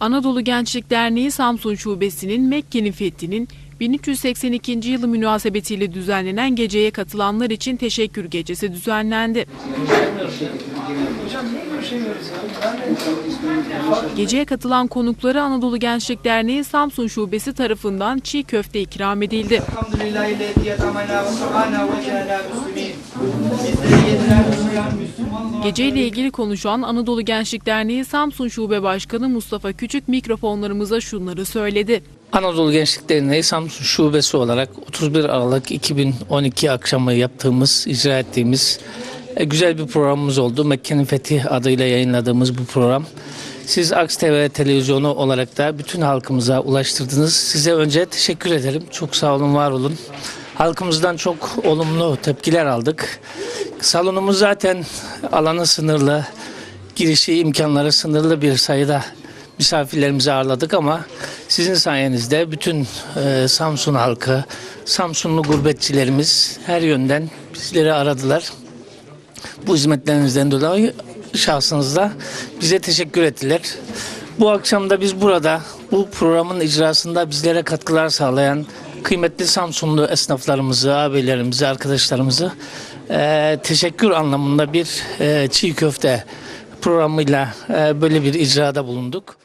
Anadolu Gençlik Derneği Samsun Şubesi'nin Mekke'nin fethinin 1382. yılı münasebetiyle düzenlenen geceye katılanlar için teşekkür gecesi düzenlendi. Geceye katılan konuklara Anadolu Gençlik Derneği Samsun Şubesi tarafından çiğ köfte ikram edildi. Geceyle ilgili konuşan Anadolu Gençlik Derneği Samsun Şube Başkanı Mustafa Küçük mikrofonlarımıza şunları söyledi. Anadolu Gençlik Derneği Samsun Şubesi olarak 31 Aralık 2012 akşamı yaptığımız, icra ettiğimiz e, güzel bir programımız oldu. Mekke'nin Fethi adıyla yayınladığımız bu program. Siz Aks TV televizyonu olarak da bütün halkımıza ulaştırdınız. Size önce teşekkür ederim. Çok sağ olun, var olun. Halkımızdan çok olumlu tepkiler aldık. Salonumuz zaten alanı sınırlı, girişi imkanları sınırlı bir sayıda misafirlerimizi ağırladık ama sizin sayenizde bütün e, Samsun halkı, Samsunlu gurbetçilerimiz her yönden bizleri aradılar. Bu hizmetlerinizden dolayı şahsınızda bize teşekkür ettiler. Bu akşam da biz burada bu programın icrasında bizlere katkılar sağlayan kıymetli Samsunlu esnaflarımızı, abilerimizi, arkadaşlarımızı e, teşekkür anlamında bir e, çiğ köfte programıyla e, böyle bir icrada bulunduk.